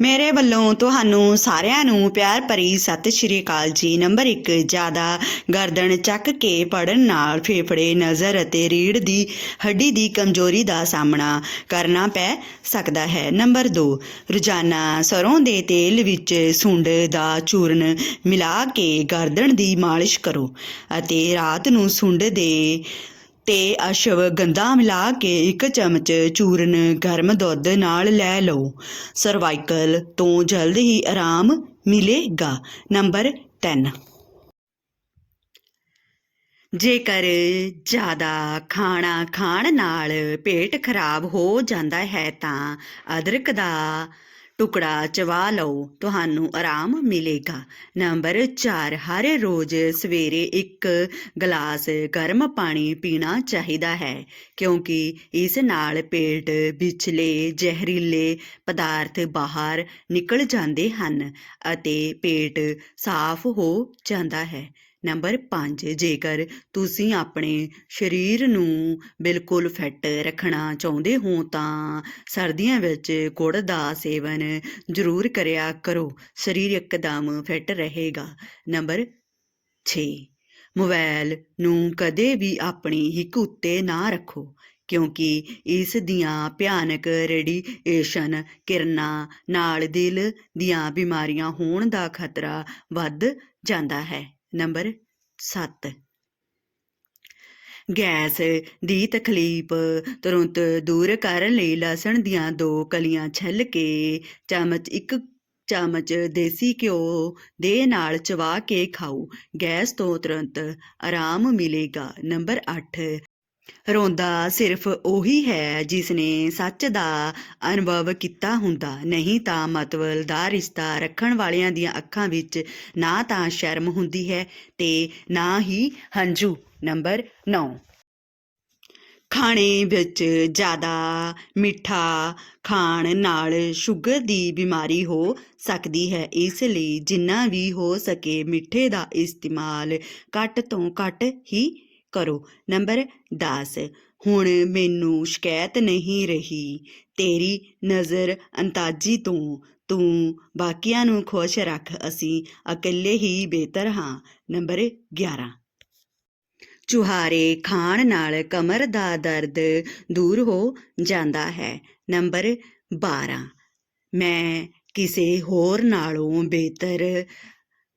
ਮੇਰੇ ਵੱਲੋਂ ਤੁਹਾਨੂੰ ਸਾਰਿਆਂ ਨੂੰ ਪਿਆਰ ਭਰੀ ਸਤਿ ਸ਼੍ਰੀ ਅਕਾਲ ਜੀ। ਨੰਬਰ 1 ਜ਼ਿਆਦਾ ਗਰਦਨ ਚੱਕ ਕੇ ਪੜਨ ਨਾਲ ਫੇਫੜੇ, ਨਜ਼ਰ ਅਤੇ ਰੀੜ ਦੀ ਹੱਡੀ ਦੀ ਕਮਜ਼ੋਰੀ ਦਾ ਸਾਹਮਣਾ ਕਰਨਾ ਪੈ ਸਕਦਾ ਹੈ। ਨੰਬਰ 2 ਰੋਜ਼ਾਨਾ ਸਰੋਂ ਦੇ ਤੇਲ ਵਿੱਚ ਸੁੰਡ ਦਾ ਚੂਰਨ ਮਿਲਾ ਕੇ ਗਰਦਨ ਦੀ ਮਾਲਿਸ਼ ਕਰੋ ਅਤੇ ਰਾਤ ਨੂੰ ਸੁੰਡ ਦੇ ਤੇ ਅਸ਼ਵਗੰਧਾ ਮਿਲਾ ਕੇ ਇੱਕ ਚਮਚ ਚੂਰਨ ਗਰਮ ਦੁੱਧ ਨਾਲ ਲੈ ਲਓ। ਸਰਵਾਈਕਲ ਤੋਂ ਜਲਦ ਹੀ ਆਰਾਮ ਮਿਲੇਗਾ। ਨੰਬਰ 3 ਜੇਕਰ ਜ਼ਿਆਦਾ ਖਾਣਾ ਖਾਣ ਨਾਲ ਪੇਟ ਖਰਾਬ ਹੋ ਜਾਂਦਾ ਹੈ ਤਾਂ ਅਦਰਕ ਦਾ ਟੁਕੜਾ ਚਵਾ ਲਓ, ਤੁਹਾਨੂੰ ਆਰਾਮ ਮਿਲੇਗਾ। ਨੰਬਰ 4 ਹਰ ਰੋਜ਼ ਸਵੇਰੇ ਇੱਕ ਗਲਾਸ ਗਰਮ ਪਾਣੀ ਪੀਣਾ ਚਾਹੀਦਾ ਹੈ, ਕਿਉਂਕਿ ਇਸ ਨਾਲ ਪੇਟ ਵਿਚਲੇ ਜ਼ਹਿਰੀਲੇ ਪਦਾਰਥ ਬਾਹਰ ਨਿਕਲ ਜਾਂਦੇ ਹਨ ਅਤੇ ਪੇਟ ਸਾਫ਼ ਹੋ ਜਾਂਦਾ ਹੈ। ਨੰਬਰ 5 ਜੇਕਰ ਤੁਸੀਂ ਆਪਣੇ ਸਰੀਰ ਨੂੰ ਬਿਲਕੁਲ ਫਿੱਟ ਰੱਖਣਾ ਚਾਹੁੰਦੇ ਹੋ, ਤਾਂ ਸਰਦੀਆਂ ਵਿੱਚ ਗੁੜ ਦਾ ਸੇਵਨ ਜ਼ਰੂਰ ਕਰਿਆ ਕਰੋ। ਸਰੀਰ ਇੱਕਦਮ ਫਿੱਟ ਰਹੇਗਾ। ਨੰਬਰ 6 ਮੋਬਾਈਲ ਨੂੰ ਕਦੇ ਵੀ ਆਪਣੀ ਹਿੱਕ ਉੱਤੇ ਨਾ ਰੱਖੋ, ਕਿਉਂਕਿ ਇਸ ਦੀਆਂ ਭਿਆਨਕ ਰੇਡੀਏਸ਼ਨ ਕਿਰਨਾਂ ਨਾਲ ਦਿਲ ਦੀਆਂ ਬਿਮਾਰੀਆਂ ਹੋਣ ਦਾ ਖਤਰਾ ਵੱਧ ਜਾਂਦਾ ਹੈ। ਨੰਬਰ 7 ਗੈਸ ਦੀ ਤਕਲੀਫ ਤੁਰੰਤ ਦੂਰ ਕਰਨ ਲਈ ਲਸਣ ਦੀਆਂ ਦੋ ਕਲੀਆਂ ਛਿੱਲ ਕੇ ਚਮਚ ਇੱਕ ਚਮਚ ਦੇਸੀ ਘਿਓ ਦੇ ਨਾਲ ਚਵਾ ਕੇ ਖਾਓ। ਗੈਸ ਤੋਂ ਤੁਰੰਤ ਆਰਾਮ ਮਿਲੇਗਾ। ਨੰਬਰ 8 ਰੋਂਦਾ ਸਿਰਫ ਉਹੀ ਹੈ ਜਿਸ ਨੇ ਸੱਚ ਦਾ ਅਨੁਭਵ ਕੀਤਾ ਹੁੰਦਾ। ਨਹੀਂ ਤਾਂ ਮਤਵਲ ਦਾ ਰਿਸ਼ਤਾ ਰੱਖਣ ਵਾਲਿਆਂ ਦੀਆਂ ਅੱਖਾਂ ਵਿੱਚ ਨਾ ਤਾਂ ਸ਼ਰਮ ਹੁੰਦੀ ਹੈ ਤੇ ਨਾ ਹੀ ਹੰਝੂ। ਨੰਬਰ 9 ਖਾਣੇ ਵਿੱਚ ਜ਼ਿਆਦਾ ਮਿੱਠਾ ਖਾਣ ਨਾਲ ਸ਼ੂਗਰ ਦੀ ਬਿਮਾਰੀ ਹੋ ਸਕਦੀ ਹੈ। ਇਸ ਲਈ ਜਿੰਨਾ ਵੀ ਹੋ ਸਕੇ ਮਿੱਠੇ ਦਾ ਇਸਤੇਮਾਲ ਘੱਟ ਤੋਂ ਘੱਟ ਹੀ ਕਰੋ। ਨੰਬਰ 10 ਹੁਣ ਮੈਨੂੰ ਸ਼ਿਕਾਇਤ ਨਹੀਂ ਰਹੀ। ਤੇਰੀ ਨਜ਼ਰ ਅੰਤਾਜੀ ਤੋਂ। ਤੂੰ ਬਾਕੀਆਂ ਨੂੰ ਖੁਸ਼ ਰੱਖ। ਅਸੀਂ ਇਕੱਲੇ ਹੀ ਬਿਹਤਰ ਹਾਂ। ਨੰਬਰ 11 ਚੁਹਾਰੇ ਖਾਣ ਨਾਲ ਕਮਰ ਦਾ ਦਰਦ ਦੂਰ ਹੋ ਜਾਂਦਾ ਹੈ। ਨੰਬਰ 12 ਮੈਂ ਕਿਸੇ ਹੋਰ ਨਾਲੋਂ ਬਿਹਤਰ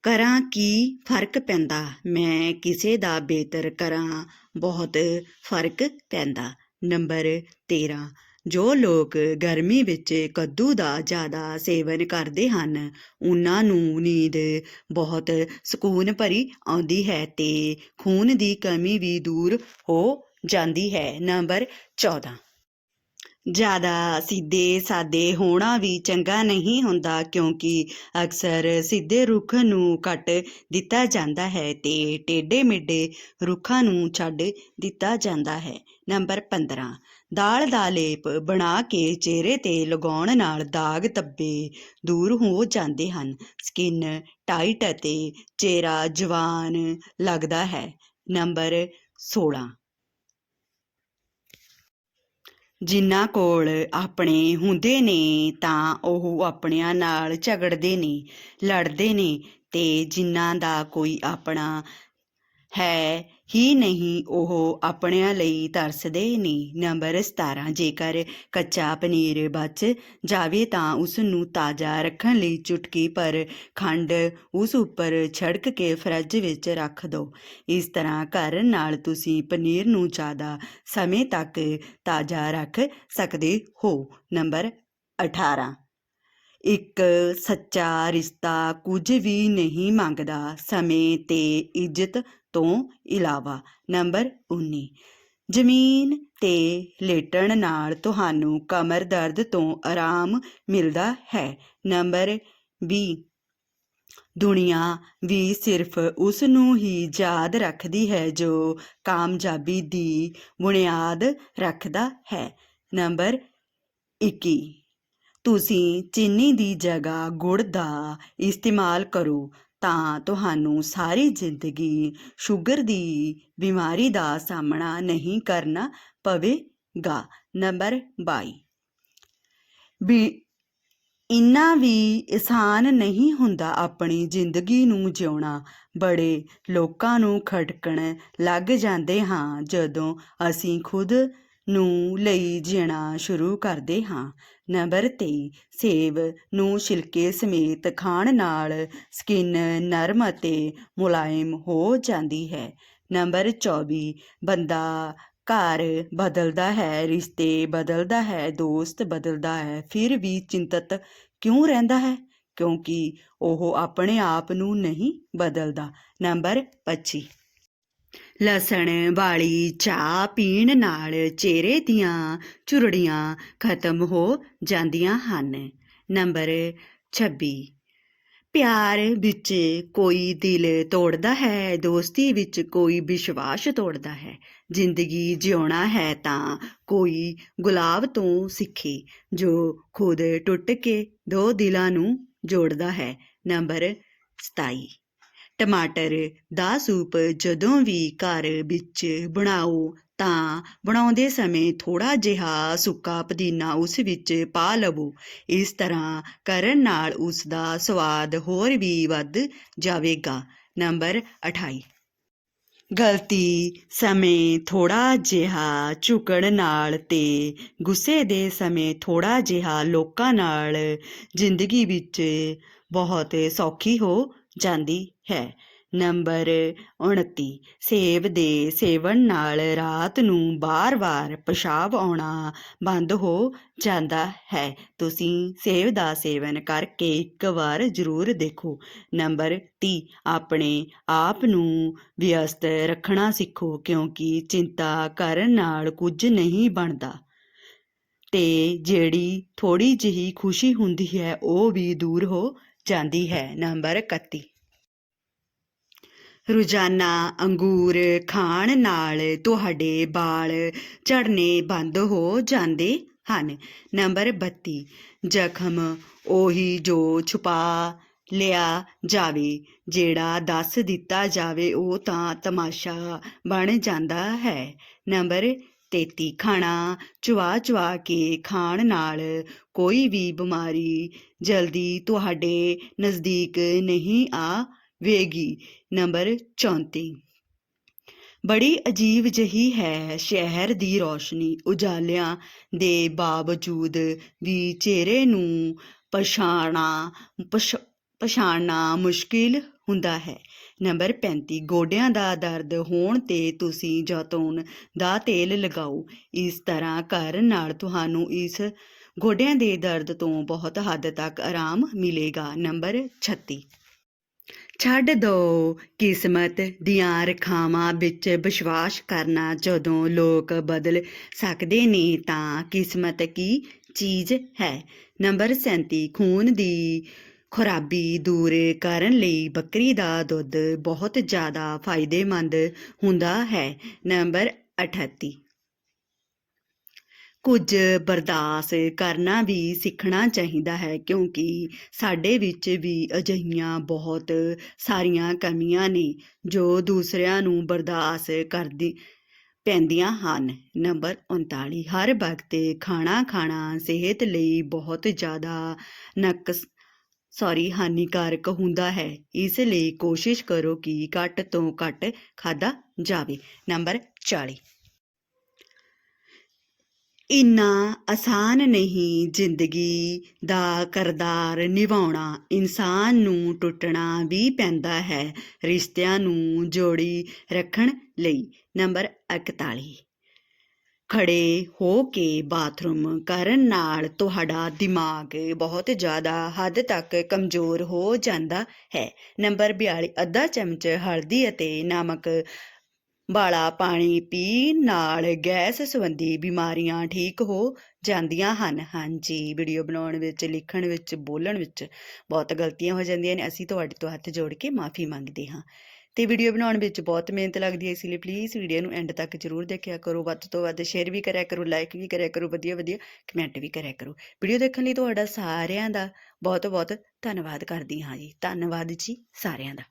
ਕਰਾਂ ਕੀ ਫ਼ਰਕ ਪੈਂਦਾ? ਮੈਂ ਕਿਸੇ ਦਾ ਬਿਹਤਰ ਕਰਾਂ, ਬਹੁਤ ਫ਼ਰਕ ਪੈਂਦਾ। ਨੰਬਰ 13 ਜੋ ਲੋਕ ਗਰਮੀ ਵਿੱਚ ਕੱਦੂ ਦਾ ਜ਼ਿਆਦਾ ਸੇਵਨ ਕਰਦੇ ਹਨ, ਉਹਨਾਂ ਨੂੰ ਨੀਂਦ ਬਹੁਤ ਸਕੂਨ ਭਰੀ ਆਉਂਦੀ ਹੈ ਤੇ ਖੂਨ ਦੀ ਕਮੀ ਵੀ ਦੂਰ ਹੋ ਜਾਂਦੀ ਹੈ। ਨੰਬਰ 14 ਜ਼ਿਆਦਾ ਸਿੱਧੇ ਸਾਦੇ ਹੋਣਾ ਵੀ ਚੰਗਾ ਨਹੀਂ ਹੁੰਦਾ ਕਿਉਂਕਿ ਅਕਸਰ ਸਿੱਧੇ ਰੁੱਖ ਨੂੰ ਕੱਟ ਦਿੱਤਾ ਜਾਂਦਾ ਹੈ ਤੇ ਟੇਢੇ ਮੇਢੇ ਰੁੱਖਾਂ ਨੂੰ ਛੱਡ ਦਿੱਤਾ ਜਾਂਦਾ ਹੈ। ਨੰਬਰ 15 ਦਾਲ ਦਾ ਲੇਪ ਬਣਾ ਕੇ ਚਿਹਰੇ ਤੇ ਲਗਾਉਣ ਨਾਲ ਦਾਗ ਧੱਬੇ ਦੂਰ ਹੋ ਜਾਂਦੇ ਹਨ। ਸਕਿਨ ਟਾਈਟ ਅਤੇ ਚਿਹਰਾ ਜਵਾਨ ਲੱਗਦਾ ਹੈ। ਨੰਬਰ 16 ਜਿਨ੍ਹਾਂ ਕੋਲ ਆਪਣੇ ਹੁੰਦੇ ਨੇ ਤਾਂ ਉਹ ਆਪਣਿਆਂ ਨਾਲ ਝਗੜਦੇ ਨੇ, ਲੜਦੇ ਨੇ ਤੇ ਜਿਨ੍ਹਾਂ ਦਾ ਕੋਈ ਆਪਣਾ ਹੈ, ਹੀ ਨਹੀਂ ਉਹ ਆਪਣਿਆਂ ਲਈ ਤਰਸਦੇ ਨੇ। ਨੰਬਰ 17 ਜੇਕਰ ਕੱਚਾ ਪਨੀਰ ਬਚ ਜਾਵੇ ਤਾਂ ਉਸ ਨੂੰ ਤਾਜ਼ਾ ਰੱਖਣ ਲਈ ਚੁਟਕੀ ਪਰ ਖੰਡ ਉਸ ਉੱਪਰ ਛੜਕ ਕੇ ਫਰਿੱਜ ਵਿੱਚ ਰੱਖ ਦਿਓ ਇਸ ਤਰ੍ਹਾਂ ਕਰਨ ਨਾਲ ਤੁਸੀਂ ਪਨੀਰ ਨੂੰ ਜ਼ਿਆਦਾ ਸਮੇਂ ਤੱਕ ਤਾਜ਼ਾ ਰੱਖ ਸਕਦੇ ਹੋ। ਨੰਬਰ 18 ਇੱਕ ਸੱਚਾ ਰਿਸ਼ਤਾ ਕੁਝ ਵੀ ਨਹੀਂ ਮੰਗਦਾ। ਸਮੇਂ ਤੇ ਇੱਜ਼ਤ ਤੋਂ ਇਲਾਵਾ, ਨੰਬਰ 19 ਜ਼ਮੀਨ ਤੇ ਲੇਟਣ ਨਾਲ ਤੁਹਾਨੂੰ ਕਮਰ ਦਰਦ ਤੋਂ ਆਰਾਮ ਮਿਲਦਾ ਹੈ। ਨੰਬਰ 20 ਦੁਨੀਆ ਵੀ ਸਿਰਫ ਉਸ ਨੂੰ ਹੀ ਯਾਦ ਰੱਖਦੀ ਹੈ ਜੋ ਕਾਮਯਾਬੀ ਦੀ ਬੁਨਿਆਦ ਰੱਖਦਾ ਹੈ। ਨੰਬਰ 21 ਤੁਸੀਂ ਚੀਨੀ ਦੀ ਜਗ੍ਹਾ ਗੁੜ ਦਾ ਇਸਤੇਮਾਲ ਕਰੋ। ਤਾਂ ਤੁਹਾਨੂੰ ਸਾਰੀ ਜ਼ਿੰਦਗੀ ਸ਼ੂਗਰ ਦੀ ਬਿਮਾਰੀ ਦਾ ਸਾਹਮਣਾ ਨਹੀਂ ਕਰਨਾ ਪਵੇਗਾ। ਨੰਬਰ 22 ਵੀ ਇੰਨਾ ਵੀ ਆਸਾਨ ਨਹੀਂ ਹੁੰਦਾ ਆਪਣੀ ਜ਼ਿੰਦਗੀ ਨੂੰ ਜਿਉਣਾ। ਬੜੇ ਲੋਕਾਂ ਨੂੰ ਖਟਕਣ ਲੱਗ ਜਾਂਦੇ ਹਾਂ ਜਦੋਂ ਅਸੀਂ ਖੁਦ ਨੂੰ ਲਈ ਜੀਣਾ ਸ਼ੁਰੂ ਕਰਦੇ ਹਾਂ। ਨੰਬਰ 23 ਸੇਬ ਨੂੰ ਛਿਲਕੇ ਸਮੇਤ ਖਾਣ ਨਾਲ ਸਕਿਨ ਨਰਮ ਅਤੇ ਮੁਲਾਇਮ ਹੋ ਜਾਂਦੀ ਹੈ। ਨੰਬਰ 24 ਬੰਦਾ ਘਰ ਬਦਲਦਾ ਹੈ, ਰਿਸ਼ਤੇ ਬਦਲਦਾ ਹੈ, ਦੋਸਤ ਬਦਲਦਾ ਹੈ, ਫਿਰ ਵੀ ਚਿੰਤਤ ਕਿਉਂ ਰਹਿੰਦਾ ਹੈ? ਕਿਉਂਕਿ ਉਹ ਆਪਣੇ ਆਪ ਨੂੰ ਨਹੀਂ ਬਦਲਦਾ। ਨੰਬਰ 25 ਲਸਣ, ਵਾਲੀ, ਚਾਹ ਪੀਣ ਨਾਲ ਚਿਹਰੇ ਦੀਆਂ ਝੁਰੜੀਆਂ ਖਤਮ ਹੋ ਜਾਂਦੀਆਂ ਹਨ। ਨੰਬਰ 26 ਪਿਆਰ ਵਿੱਚ ਕੋਈ ਦਿਲ ਤੋੜਦਾ ਹੈ, ਦੋਸਤੀ ਵਿੱਚ ਕੋਈ ਵਿਸ਼ਵਾਸ ਤੋੜਦਾ ਹੈ। ਜ਼ਿੰਦਗੀ ਜਿਉਣਾ ਹੈ ਤਾਂ ਕੋਈ ਗੁਲਾਬ ਤੋਂ ਸਿੱਖੇ, ਜੋ ਖੁਦ ਟੁੱਟ ਕੇ ਦੋ ਦਿਲਾਂ ਨੂੰ ਜੋੜਦਾ ਹੈ। ਨੰਬਰ 27 ਟਮਾਟਰ, ਦਾ ਸੂਪ ਜਦੋਂ ਵੀ ਘਰ ਵਿੱਚ ਬਣਾਓ ਤਾਂ ਬਣਾਉਂਦੇ ਸਮੇਂ ਥੋੜਾ ਜਿਹਾ ਸੁੱਕਾ ਪੁਦੀਨਾ ਉਸ ਵਿੱਚ ਪਾ ਲਵੋ। ਇਸ ਤਰ੍ਹਾਂ ਕਰਨ ਨਾਲ ਉਸ ਦਾ ਸਵਾਦ ਹੋਰ ਵੀ ਵੱਧ ਜਾਵੇਗਾ। ਨੰਬਰ 28 ਗਲਤੀ ਸਮੇਂ ਥੋੜਾ ਜਿਹਾ ਝੁਕਣ ਨਾਲ ਤੇ ਗੁੱਸੇ ਦੇ ਸਮੇਂ ਥੋੜਾ ਜਿਹਾ ਲੋਕਾਂ ਨਾਲ ਜ਼ਿੰਦਗੀ ਵਿੱਚ ਬਹੁਤ ਸੌਖੀ ਹੋ ਜਾਂਦੀ ਹੈ। ਨੰਬਰ 29 ਸੇਬ ਦੇ ਸੇਵਨ ਨਾਲ ਰਾਤ ਨੂੰ ਬਾਰ-ਬਾਰ ਪਿਸ਼ਾਬ ਆਉਣਾ ਬੰਦ ਹੋ ਜਾਂਦਾ ਹੈ। ਤੁਸੀਂ ਸੇਬ ਦਾ ਸੇਵਨ ਕਰਕੇ ਇੱਕ ਵਾਰ ਜ਼ਰੂਰ ਦੇਖੋ। ਨੰਬਰ 30 ਆਪਣੇ ਆਪ ਨੂੰ ਵਿਅਸਤ ਰੱਖਣਾ ਸਿੱਖੋ ਕਿਉਂਕਿ ਚਿੰਤਾ ਕਰਨ ਨਾਲ ਕੁਝ ਨਹੀਂ ਬਣਦਾ। ਤੇ ਜਿਹੜੀ ਥੋੜੀ ਜਿਹੀ ਖੁਸ਼ੀ ਹੁੰਦੀ ਹੈ, ਉਹ ਵੀ ਦੂਰ ਹੋ ਜਾਂਦੀ ਹੈ ਨੰਬਰ 31 ਰੋਜ਼ਾਨਾ ਅੰਗੂਰ ਖਾਣ ਨਾਲ ਤੁਹਾਡੇ ਵਾਲ ਝੜਨੇ ਬੰਦ ਹੋ ਜਾਂਦੇ ਹਨ। ਨੰਬਰ 32 ਜ਼ਖਮ ਉਹੀ ਜੋ ਛੁਪਾ ਲਿਆ ਜਾਵੇ, ਜਿਹੜਾ ਦੱਸ ਦਿੱਤਾ ਜਾਵੇ, ਉਹ ਤਾਂ ਤਮਾਸ਼ਾ ਬਣ ਜਾਂਦਾ ਹੈ। ਨੰਬਰ 33 ਖਾਣਾ, ਚੁਆ ਚੁਆ ਕੇ ਖਾਣ ਨਾਲ ਕੋਈ ਵੀ ਬਿਮਾਰੀ ਜਲਦੀ ਤੁਹਾਡੇ ਨਜ਼ਦੀਕ ਨਹੀਂ ਆਵੇਗੀ ਨੰਬਰ 34 ਬੜੀ ਅਜੀਬ ਜਹੀ ਹੈ ਸ਼ਹਿਰ ਦੀ ਰੌਸ਼ਨੀ। ਉਜਾਲਿਆਂ ਦੇ ਬਾਵਜੂਦ ਵੀ ਚਿਹਰੇ ਨੂੰ ਪਛਾਣਾ, ਪਛ- ਪਛਾਣਨਾ ਮੁਸ਼ਕਿਲ ਹੁੰਦਾ ਹੈ। ਨੰਬਰ 35 ਗੋਡਿਆਂ ਦਾ ਦਰਦ ਹੋਣ ਤੇ ਤੁਸੀਂ ਜੈਤੂਨ ਦਾ ਤੇਲ ਲਗਾਓ। ਇਸ ਤਰ੍ਹਾਂ ਕਰਨ ਨਾਲ ਤੁਹਾਨੂੰ ਇਸ ਗੋਡਿਆਂ ਦੇ ਦਰਦ ਤੋਂ ਬਹੁਤ ਹੱਦ ਤੱਕ ਆਰਾਮ ਮਿਲੇਗਾ। ਨੰਬਰ 36 ਛੱਡ ਦੋ ਕਿਸਮਤ ਦੀਆਂ ਰਖਾਵਾਂ ਵਿੱਚ ਵਿਸ਼ਵਾਸ ਕਰਨਾ। ਜਦੋਂ ਲੋਕ ਬਦਲ ਸਕਦੇ ਨੇ ਤਾਂ ਕਿਸਮਤ ਕੀ ਚੀਜ਼ ਹੈ? ਨੰਬਰ 37 ਖੂਨ ਦੀ ਖਰਾਬੀ ਦੂਰ ਕਰਨ ਲਈ ਬੱਕਰੀ ਦਾ ਦੁੱਧ ਬਹੁਤ ਜ਼ਿਆਦਾ ਫਾਇਦੇਮੰਦ ਹੁੰਦਾ ਹੈ। ਨੰਬਰ 38 ਕੁਝ ਬਰਦਾਸ਼ਤ ਕਰਨਾ ਵੀ ਸਿੱਖਣਾ ਚਾਹੀਦਾ ਹੈ ਕਿਉਂਕਿ ਸਾਡੇ ਵਿੱਚ ਵੀ ਅਜਿਹੀਆਂ ਬਹੁਤ ਸਾਰੀਆਂ ਕਮੀਆਂ ਨੇ ਜੋ ਦੂਸਰਿਆਂ ਨੂੰ ਬਰਦਾਸ਼ਤ ਕਰਦੀ ਪੈਂਦੀਆਂ ਹਨ। ਨੰਬਰ 39 ਹਰ ਵਕਤ ਖਾਣਾ ਖਾਣਾ ਸਿਹਤ ਲਈ ਬਹੁਤ ਜ਼ਿਆਦਾ ਨਕਸ ਸੌਰੀ ਹਾਨੀਕਾਰਕ ਹੁੰਦਾ ਹੈ। ਇਸ ਲਈ ਕੋਸ਼ਿਸ਼ ਕਰੋ ਕਿ ਘੱਟ ਤੋਂ ਘੱਟ ਖਾਦਾ ਜਾਵੇ। ਨੰਬਰ 40 ਇੰਨਾ ਆਸਾਨ ਨਹੀਂ ਜ਼ਿੰਦਗੀ ਦਾ ਕਰਦਾਰ ਨਿਭਾਉਣਾ। ਇਨਸਾਨ ਨੂੰ ਟੁੱਟਣਾ ਵੀ ਪੈਂਦਾ ਹੈ। ਰਿਸ਼ਤਿਆਂ ਨੂੰ ਜੋੜੀ ਰੱਖਣ ਲਈ। ਨੰਬਰ 41 ਖੜੇ ਹੋ ਕੇ ਬਾਥਰੂਮ ਕਰਨ ਨਾਲ ਤੁਹਾਡਾ ਦਿਮਾਗ ਬਹੁਤ ਜ਼ਿਆਦਾ ਹੱਦ ਤੱਕ ਕਮਜ਼ੋਰ ਹੋ ਜਾਂਦਾ ਹੈ। ਨੰਬਰ 42 ਅੱਧਾ ਚਮਚ ਹਲਦੀ ਅਤੇ ਨਮਕ। ਵਾਲਾ ਪਾਣੀ ਪੀਣ ਨਾਲ ਗੈਸ ਸੰਬੰਧੀ ਬਿਮਾਰੀਆਂ ਠੀਕ ਹੋ ਜਾਂਦੀਆਂ ਹਨ। ਹਾਂਜੀ, ਵੀਡੀਓ ਬਣਾਉਣ ਵਿੱਚ, ਲਿਖਣ ਵਿੱਚ, ਬੋਲਣ ਵਿੱਚ ਬਹੁਤ ਗਲਤੀਆਂ ਹੋ ਜਾਂਦੀਆਂ ਨੇ। ਅਸੀਂ ਤੁਹਾਡੇ ਤੋਂ ਹੱਥ ਜੋੜ ਕੇ ਮਾਫੀ ਮੰਗਦੇ ਹਾਂ। ਤੇ ਵੀਡੀਓ ਬਣਾਉਣ ਵਿੱਚ ਬਹੁਤ ਮਿਹਨਤ ਲੱਗਦੀ ਹੈ ਇਸ ਲਈ ਪਲੀਜ਼ ਵੀਡੀਓ ਨੂੰ ਐਂਡ ਤੱਕ ਜ਼ਰੂਰ ਦੇਖਿਆ ਕਰੋ, ਵੱਧ ਤੋਂ ਵੱਧ ਸ਼ੇਅਰ ਵੀ ਕਰਿਆ ਕਰੋ ਲਾਈਕ ਵੀ ਕਰਿਆ ਕਰੋ, ਵਧੀਆ ਵਧੀਆ ਕਮੈਂਟ ਵੀ ਕਰਿਆ ਕਰੋ। ਵੀਡੀਓ ਦੇਖਣ ਲਈ ਤੁਹਾਡਾ ਸਾਰਿਆਂ ਦਾ ਬਹੁਤ ਬਹੁਤ ਧੰਨਵਾਦ ਕਰਦੀ ਹਾਂ ਜੀ। ਧੰਨਵਾਦ ਜੀ ਸਾਰਿਆਂ ਦਾ।